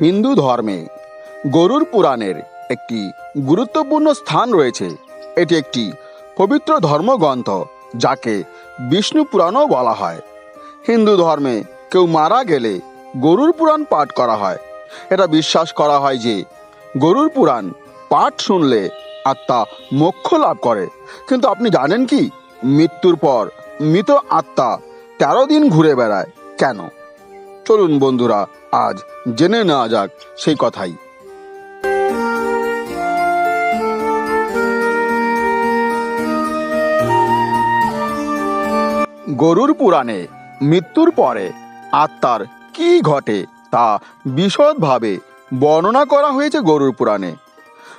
হিন্দু ধর্মে গরুর পুরাণের একটি গুরুত্বপূর্ণ স্থান রয়েছে। এটি একটি পবিত্র ধর্মগ্রন্থ যাকে বিষ্ণু পুরাণও বলা হয়। হিন্দু ধর্মে কেউ মারা গেলে গরুর পুরাণ পাঠ করা হয়। এটা বিশ্বাস করা হয় যে গরুর পুরাণ পাঠ শুনলে আত্মা মোক্ষ লাভ করে। কিন্তু আপনি জানেন কি? মৃত্যুর পর মৃত আত্মা তেরো দিন ঘুরে বেড়ায়। কেন? চলুন বন্ধুরা, আজ জেনে নেওয়া যাক সেই কথাই। গরুর পুরাণে মৃত্যুর পরে আত্মার কি ঘটে তা বিশদভাবে বর্ণনা করা হয়েছে গরুর পুরাণে।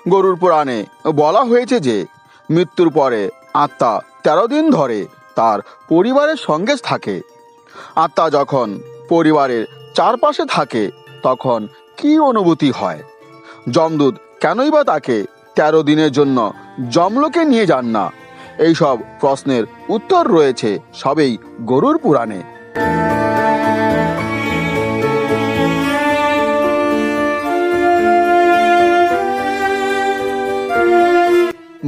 গরুর পুরাণে বলা হয়েছে যে, মৃত্যুর পরে আত্মা তেরো দিন ধরে তার পরিবারের সঙ্গে থাকে। আত্মা যখন পরিবারের চারপাশে থাকে, তখন কি অনুভূতি হয়? যমদূত, কেনই বা তাকে তেরো দিনের জন্য যমলোকে নিয়ে যান না? এইসব প্রশ্নের উত্তর রয়েছে সবেই গরুর পুরাণে।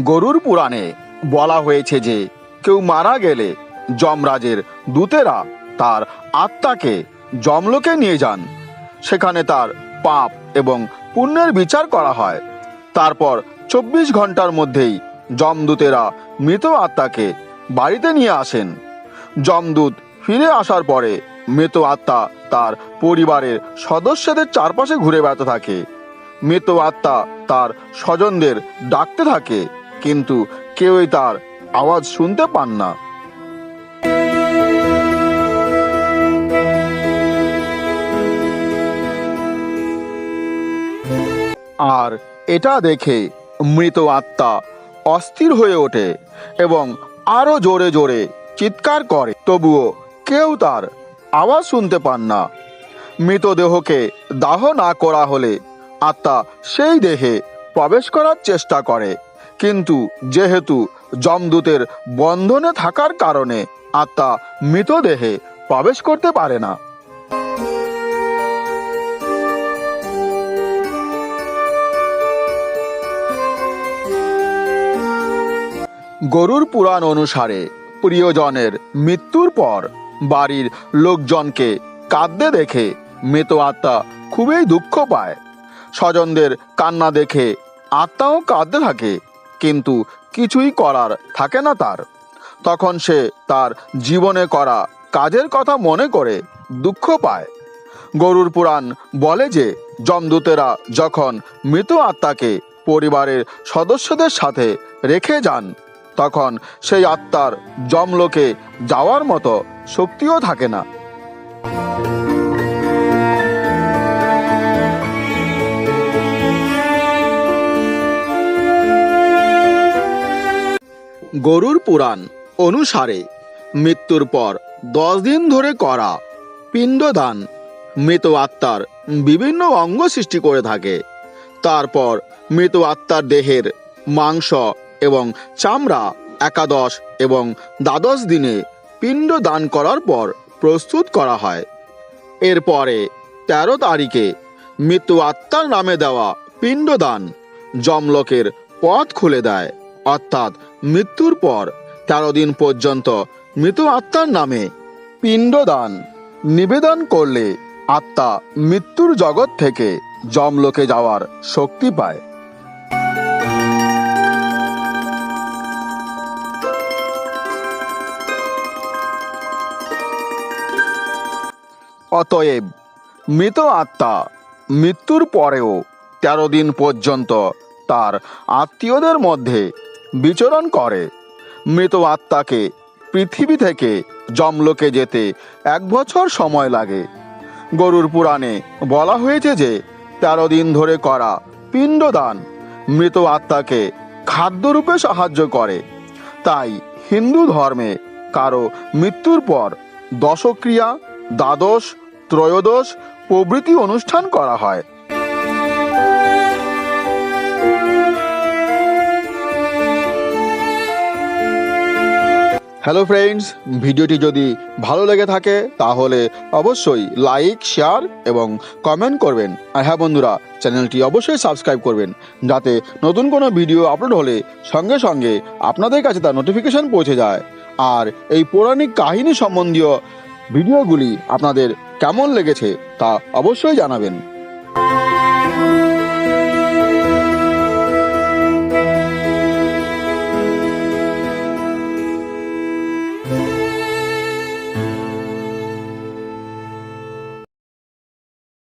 গরুর পুরাণে বলা হয়েছে যে কেউ মারা গেলে যমরাজের দূতেরা তার আত্মাকে যমলোকে নিয়ে যান। সেখানে তার পাপ এবং পুণ্যের বিচার করা হয়। তারপর চব্বিশ ঘণ্টার মধ্যেই যমদূতেরা মৃত আত্মাকে বাড়িতে নিয়ে আসেন। যমদূত ফিরে আসার পরে মৃত আত্মা তার পরিবারের সদস্যদের চারপাশে ঘুরে বেড়াতে থাকে। মৃত আত্মা তার স্বজনদের ডাকতে থাকে, কিন্তু কেউই তার আওয়াজ শুনতে পান না। আর এটা দেখে মৃত আত্মা অস্থির হয়ে ওঠে এবং আরও জোরে জোরে চিৎকার করে। তবুও কেউ তার আওয়াজ শুনতে পান না। মৃতদেহকে দাহ না করা হলে আত্মা সেই দেহে প্রবেশ করার চেষ্টা করে। কিন্তু যেহেতু জমদূতের বন্ধনে থাকার কারণে আত্মা মৃতদেহে প্রবেশ করতে পারে না। গরুর পুরাণ অনুসারে প্রিয়জনের মৃত্যুর পর বাড়ির লোকজনকে কাঁদতে দেখে মৃত আত্মা খুবই দুঃখ পায়। স্বজনদের কান্না দেখে আত্মাও কাঁদতে থাকে, কিন্তু কিছুই করার থাকে না তার। তখন সে তার জীবনে করা কাজের কথা মনে করে দুঃখ পায়। গরুর পুরাণ বলে যে, যমদূতেরা যখন মৃত আত্মাকে পরিবারের সদস্যদের সাথে রেখে যান তখন সেই আত্মার জমলোকে যাওয়ার মতো শক্তিও থাকে না। গরুর পুরাণ অনুসারে মৃত্যুর পর দশ দিন ধরে করা পিণ্ডদান মৃত আত্মার বিভিন্ন অঙ্গ সৃষ্টি করে থাকে। তারপর মৃত আত্মার দেহের মাংস এবং চামড়া, একাদশ এবং দ্বাদশ দিনে পিণ্ড দান করার পর প্রস্তুত করা হয়। এরপরে তেরো তারিখে মৃত্যু আত্মার নামে দেওয়া পিণ্ডদান যমলোকের পথ খুলে দেয়। অর্থাৎ মৃত্যুর পর তেরো দিন পর্যন্ত মৃত আত্মার নামে পিণ্ডদান নিবেদন করলে আত্মা মৃত্যুর জগৎ থেকে যমলোকে যাওয়ার শক্তি পায়। অতএব মৃত আত্মা মৃত্যুর পরেও তেরো দিন পর্যন্ত তার আত্মীয়দের মধ্যে বিচরণ করে। মৃত আত্মাকে পৃথিবী থেকে জমলোকে যেতে এক বছর সময় লাগে। গরুর পুরাণে বলা হয়েছে যে তেরো দিন ধরে করা পিণ্ডদান মৃত আত্মাকে খাদ্যরূপে সাহায্য করে। তাই হিন্দু ধর্মে কারও মৃত্যুর পর দশক্রিয়া, দ্বাদশ ত্রয়োদশ প্রভৃতি অনুষ্ঠান করা হয়। হ্যালো ফ্রেন্ডস ভিডিওটি যদি ভালো লেগে থাকে, তাহলে অবশ্যই লাইক শেয়ার এবং কমেন্ট করবেন। আর হ্যাঁ বন্ধুরা, চ্যানেলটি অবশ্যই সাবস্ক্রাইব করবেন, যাতে নতুন কোনো ভিডিও আপলোড হলে সঙ্গে সঙ্গে আপনাদের কাছে তার নোটিফিকেশন পৌঁছে যায়। আর এই পৌরাণিক কাহিনী সম্বন্ধীয় ভিডিওগুলি আপনাদের কেমন লেগেছে তা অবশ্যই জানাবেন।